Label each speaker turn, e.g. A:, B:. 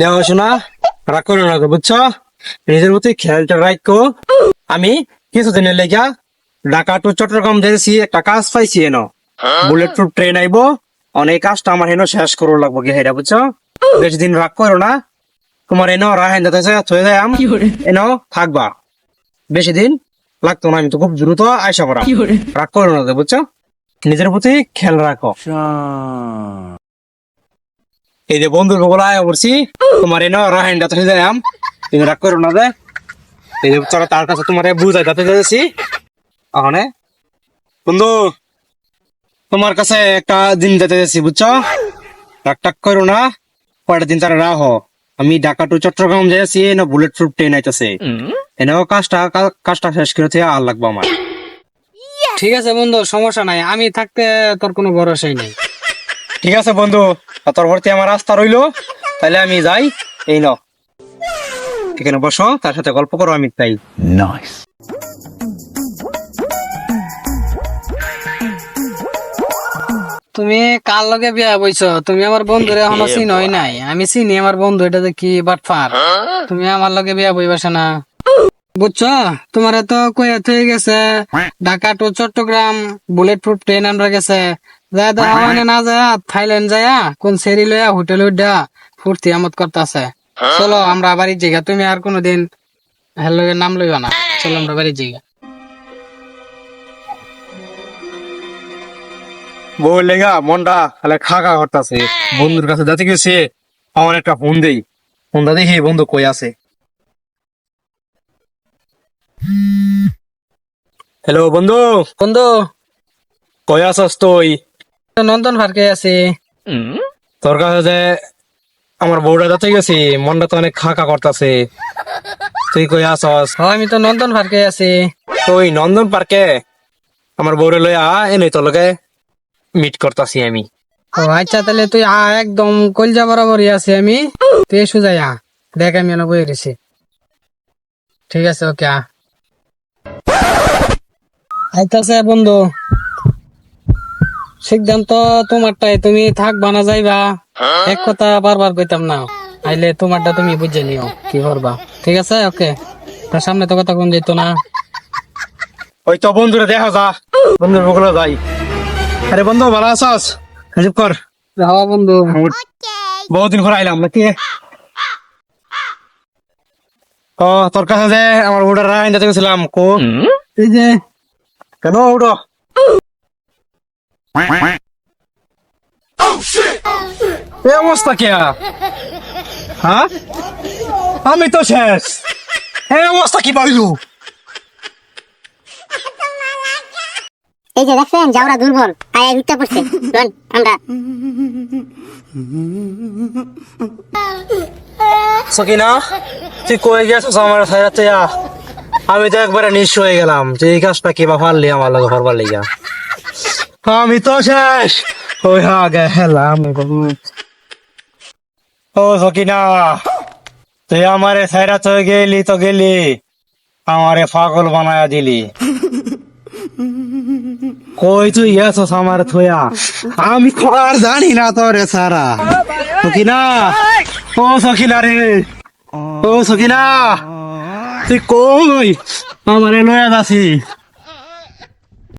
A: দেওয়া রাগ করো না গো, বুঝছ? নিজের প্রতি খেয়ালটা রাখো। আমি কিছুদিনের লেগা ঢাকা টু চট্টগ্রাম একটা কাজ পাইছি এনো। বুলেট প্রুফ ট্রেন আইবো অনেক কাজটা আমার এনো শেষ করো লাগবো গে হেরা বুঝছ? বেশি দিন রাগ করো না। তোমার এনো রাহেন যাতে থয়ে যায় আম। এনো থাকবা। বেশি দিন লাগতো না আমি তো খুব দ্রুত আইসা পড়া রাগ করো না বুঝছ? নিজের প্রতি খেয়াল রাখো। এই যে বন্ধুর বগলা আয় করছি তোমার এনো রাহেন যাতে থয়ে যায় তুমি রাগ করো না এই যে চলো তার কাছে তোমার বুঝাই যাতে যাচ্ছি। ওখানে বন্ধু তোমার কাছে একটা দিন যেতে যাচ্ছি বুঝছ? টাক টাক করো না। কয়টা দিন তারা রাহো। আমি ঢাকা টু চট্টগ্রাম যাচ্ছি না বুলেট প্রুফ ট্রেন আইতেছে। এনেও কাজটা কাজটা শেষ করে আর লাগবে আমার।
B: ঠিক আছে বন্ধু সমস্যা নাই। আমি থাকতে তোর কোনো ভরসাই নেই।
A: ঠিক আছে বন্ধু তোর ভর্তি আমার রাস্তা রইল। তাহলে আমি যাই এই নাও। এখানে বসো তার সাথে গল্প করো আমি তাই।
C: Nice.
B: তুমি কার লগে বিয়া বইছো? তুমি আমার বন্ধুরে এখনও চিনই নাই। আমি চিনি আমার বন্ধু এটা দেখি বাটফার। তুমি আমার লগে বিয়া বইবাসে না বুঝছ? তোমার তো কয়ে হয়ে গেছে Dhaka to Chattogram bullet proof train আমরা গেছে। যায় তো হাওয়ানে না যায় থাইল্যান্ড যায় কোন সেরি লয়া হোটেল উঠা ফুর্তি আমত করতেছে। চলো আমরা বাড়ির জায়গা তুমি আর কোনোদিন হ্যালো নাম লইবা না। চলো আমরা বাড়ির জায়গা।
A: বউ লেগা মনটা খালে খা খা করতেছে বন্ধুর কাছে যাতে গেছে আমার একটা ফোন দেই। ফোনটা দেখি বন্ধু কই আছে। হ্যালো বন্ধু।
B: বন্ধু।
A: কই আছস তুই?
B: নন্দন পার্কে আছি।
A: তোর কাছে যে আমার বউটা যাতে গেছি মনটা তো অনেক খা খা করতেছে। তুই কই আছস?
B: হ আমি তো নন্দন পার্কে আছি।
A: তুই নন্দন পার্কে? আমার বউরে লইয়া এনে তোর লগে মিট করতাছি আমি।
B: ও আচ্ছা তাহলে তুই আ একদম কলজা বরাবরই আছি আমি। তুই এসু যাই আ দেখ আমি এনে বই রয়েছি ঠিক আছে ওকে আ। আইতাছে বন্ধু। সিদ্ধান্ত তোমারটাই তুমি থাকবা না যাইবা। এক কথা বারবার কইতাম না আইলে তোমারটা তুমি বুঝে নিও কি করবা। ঠিক আছে? ওকে। তার সামনে তো কথা কোন যেত না।
A: ওই তো বন্ধুরে দেখা যা। বন্ধুর বগুলো যাই। আরে বন্ধু ভালো আছস? চুপ কর।
B: হওয়া বন্ধু।
A: বহুদিন পর আইলাম নাকি? ও তোর কাছে যে আমার ওটা রাইন যাতে গেছিলাম কো?
B: এই যে।
A: কেন উঠো এই অবস্থা কে? হ্যাঁ? আমি তো শেষ। এই অবস্থা কি পাইলু?
D: এই যে দেখছেন যাওরা দুর্বল আয়া উঠতে পড়ছে। লন, আমরা।
A: সকিনা তুই কই গেছিস আমার সাইরাতে? আমি তো একবারে নিঃস্ব হয়ে গেলাম। যে এই কাজটা কি বা পারলি আমার লগে করবার লিগা? আমি তো শেষ। ওই হা গেলাম ও সকিনা, তুই আমারে সাইরাত হয়ে গেলি তো গেলি, আমারে পাগল বানায়া দিলি। কই তুই গেছস আমার থয়া আমি তো আর জানি না তোরে সারা সকিনা, ও সকিনা রে, ও সকিনা, তুই কই? আমারে লয়া যাছি